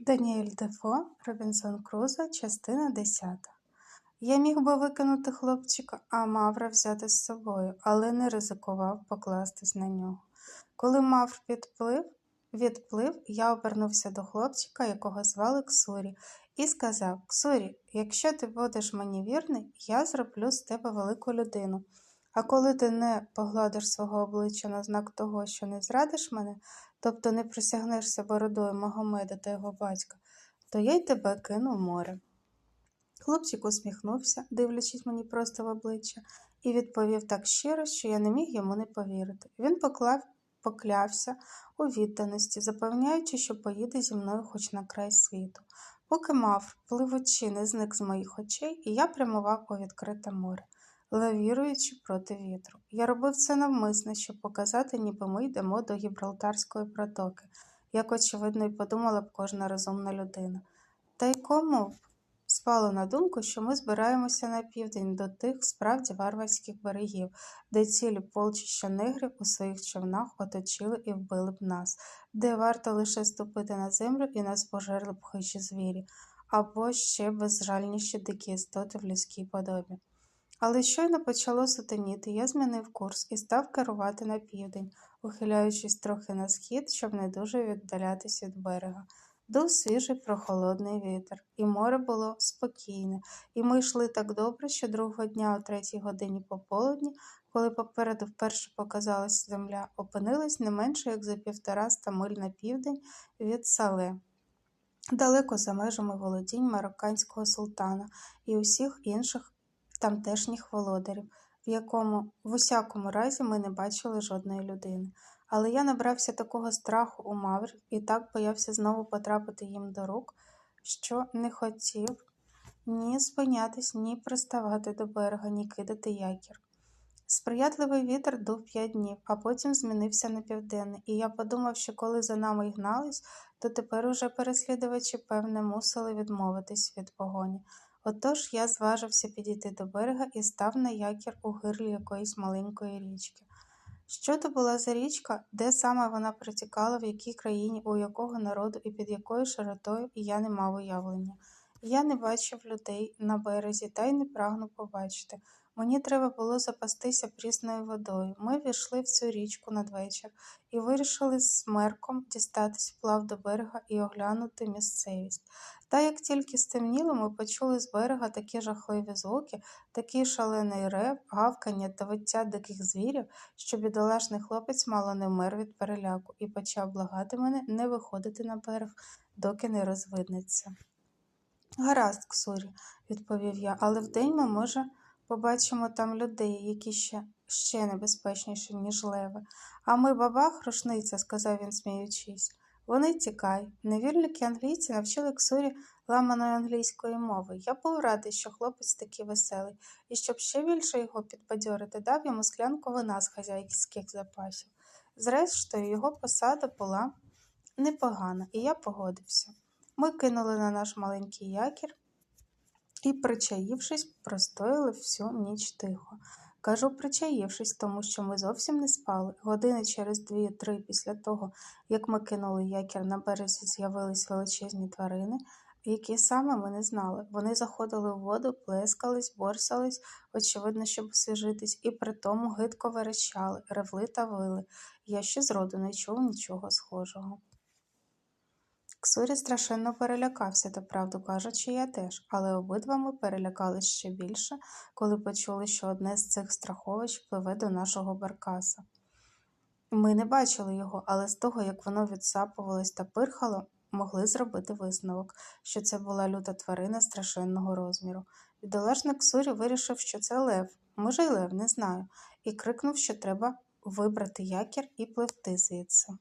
Даніель Дефо, Робінсон Крузо, частина 10. Я міг би викинути хлопчика, а Мавра взяти з собою, але не ризикував покластись на нього. Коли Мавр підплив, відплив, я обернувся до хлопчика, якого звали Ксурі, і сказав: Ксурі, якщо ти будеш мені вірний, я зроблю з тебе велику людину. А коли ти не погладиш свого обличчя на знак того, що не зрадиш мене, тобто не присягнешся бородою Магомеда та його батька, то я й тебе кину в море. Хлопчик усміхнувся, дивлячись мені просто в обличчя, і відповів так щиро, що я не міг йому не повірити. Він поклав, поклявся у відданості, запевняючи, що поїде зі мною хоч на край світу. Поки мав, пливучи, не зник з моїх очей, і я прямував у відкрите море, лавіруючи проти вітру. Я робив це навмисно, щоб показати, ніби ми йдемо до Гібралтарської протоки, як, очевидно, і подумала б кожна розумна людина. Та й кому б спало на думку, що ми збираємося на південь до тих справді варварських берегів, де цілі полчища негрів у своїх човнах оточили і вбили б нас, де варто лише ступити на землю і нас пожерли б хижі звірі, або ще безжальніші дикі істоти в людській подобі. Але щойно почало сутеніти, я змінив курс і став керувати на південь, ухиляючись трохи на схід, щоб не дуже віддалятись від берега. Дув свіжий прохолодний вітер, і море було спокійне, і ми йшли так добре, що другого дня о третій годині пополудні, коли попереду вперше показалась земля, опинились не менше як за півтораста миль на південь від сале. Далеко за межами володінь марокканського султана і усіх інших тамтешніх володарів, в якому в усякому разі ми не бачили жодної людини. Але я набрався такого страху у маврів і так боявся знову потрапити їм до рук, що не хотів ні спинятись, ні приставати до берега, ні кидати якір. Сприятливий вітер дув п'ять днів, а потім змінився на південний, і я подумав, що коли за нами й гнались, то тепер уже переслідувачі, певне, мусили відмовитись від погоні. Отож я зважився підійти до берега і став на якір у гирлі якоїсь маленької річки. Що то була за річка, де саме вона притікала, в якій країні, у якого народу і під якою широтою, і я не мав уявлення. Я не бачив людей на березі та й не прагну побачити. Мені треба було запастися прісною водою. Ми війшли в цю річку надвечір і вирішили з мерком дістатись вплав до берега і оглянути місцевість. Та як тільки стемніло, ми почули з берега такі жахливі звуки, такий шалений рев, гавкання та виття диких звірів, що бідолашний хлопець мало не вмер від переляку і почав благати мене не виходити на берег, доки не розвиднеться. Гаразд, Ксурі, відповів я, але вдень ми, може, побачимо там людей, які ще ще небезпечніші, ніж леви. А ми бабах, рушниця, сказав він, сміючись. Вони тікай. Невірники англійці навчили Ксурі ламаної англійської мови. Я був радий, що хлопець такий веселий, і щоб ще більше його підбадьорити, дав йому склянку вина з хазяйських запасів. Зрештою, його посада була непогана, і я погодився. Ми кинули на наш маленький якір і, причаївшись, простояли всю ніч тихо. Кажу, причаївшись, тому що ми зовсім не спали. Години через дві-три після того, як ми кинули якір на березі, з'явились величезні тварини, які саме ми не знали. Вони заходили в воду, плескались, борсались, очевидно, щоб освіжитись, і при тому гидко верещали, ревли та вили. Я ще зроду не чув нічого схожого. Ксурі страшенно перелякався, та правду кажучи, я теж, але обидва ми перелякались ще більше, коли почули, що одне з цих страховищ пливе до нашого баркаса. Ми не бачили його, але з того, як воно відсапувалось та пирхало, могли зробити висновок, що це була люта тварина страшенного розміру. Бідолашник Ксурі вирішив, що це лев, може й лев, не знаю, і крикнув, що треба вибрати якір і пливти звідси.